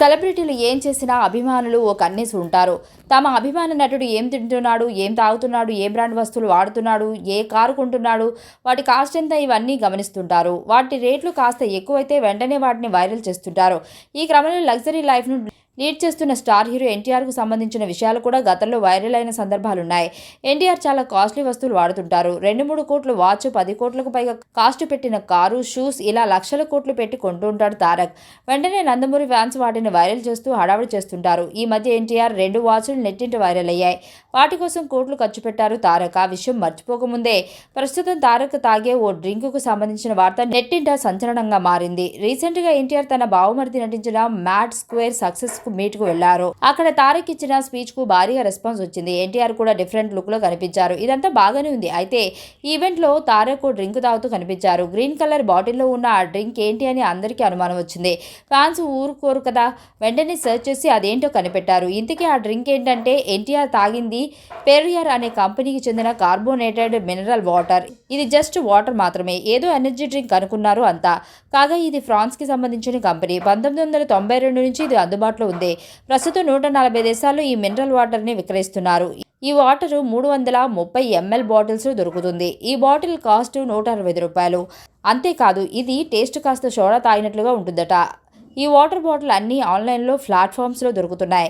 సెలబ్రిటీలు ఏం చేసినా అభిమానులు ఓ కన్నేసి ఉంటారు. తమ అభిమాన నటుడు ఏం తింటున్నాడు ఏం తాగుతున్నాడు ఏ బ్రాండ్ వస్తువులు వాడుతున్నాడు ఏ కారు కొంటున్నాడు వాటి కాస్ట్ ఎంత ఇవన్నీ గమనిస్తుంటారు. వాటి రేట్లు కాస్త ఎక్కువైతే వెంటనే వాటిని వైరల్ చేస్తుంటారు. ఈ క్రమంలో లగ్జరీ లైఫ్ను లీడ్ చేస్తున్న స్టార్ హీరో ఎన్టీఆర్కు సంబంధించిన విషయాలు కూడా గతంలో వైరల్ అయిన సందర్భాలున్నాయి. ఎన్టీఆర్ చాలా కాస్ట్లీ వస్తువులు వాడుతుంటారు. రెండు మూడు కోట్లు వాచ్ పది కోట్లకు పైగా కాస్ట్ పెట్టిన కారు షూస్ ఇలా లక్షల కోట్లు పెట్టి కొంటుంటాడు తారక్. వెంటనే నందమూరి ఫ్యాన్స్ వాటిని వైరల్ చేస్తూ హడావిడి చేస్తుంటారు. ఈ మధ్య ఎన్టీఆర్ రెండు వాచ్లు నెట్టింటి వైరల్ అయ్యాయి. వాటి కోసం కోట్లు ఖర్చు పెట్టారు తారక్. ఆ విషయం మర్చిపోకముందే ప్రస్తుతం తారక్ తాగే ఓ డ్రింకుకు సంబంధించిన వార్త నెట్టింట సంచలనంగా మారింది. రీసెంట్గా ఎన్టీఆర్ తన బావమరిది నటించిన మ్యాట్ స్క్వేర్ సక్సెస్కు కు మీట్కు వెళ్ళారు. అక్కడ తారక్ ఇచ్చిన స్పీచ్కు భారీగా రెస్పాన్స్ వచ్చింది. ఎన్టీఆర్ కూడా డిఫరెంట్ లుక్లో కనిపించారు. ఇదంతా బాగానే ఉంది. అయితే ఈవెంట్లో తారక్ డ్రింక్ తాగుతూ కనిపించారు. గ్రీన్ కలర్ బాటిల్లో ఉన్న ఆ డ్రింక్ ఏంటి అని అందరికీ అనుమానం వచ్చింది. ఫ్యాన్స్ ఊరుకోరు కదా. వెంటనే సెర్చ్ చేసి అదేంటో కనిపెట్టారు. ఇంతకీ ఆ డ్రింక్ ఏంటంటే ఎన్టీఆర్ తాగింది పెరియర్ అనే కంపెనీకి చెందిన కార్బోనేటెడ్ మినరల్ వాటర్. ఇది జస్ట్ వాటర్ మాత్రమే. ఏదో ఎనర్జీ డ్రింక్ అనుకున్నారు అంతా. కాగా ఇది ఫ్రాన్స్కి సంబంధించిన కంపెనీ. పంతొమ్మిది వందల తొంభై రెండు నుంచి ఇది అందుబాటులో ఉంది. ప్రస్తుతం నూట నలభై దేశాల్లో ఈ మినరల్ వాటర్ని విక్రయిస్తున్నారు. ఈ వాటర్ మూడు వందల ముప్పై ఎంఎల్ బాటిల్స్ దొరుకుతుంది. ఈ బాటిల్ కాస్ట్ నూట అరవై రూపాయలు. అంతేకాదు ఇది టేస్ట్ కాస్త సోడా తాగినట్లుగా ఉంటుందట. ఈ వాటర్ బాటిల్ అన్నీ ఆన్లైన్లో ప్లాట్ఫామ్స్లో దొరుకుతున్నాయి.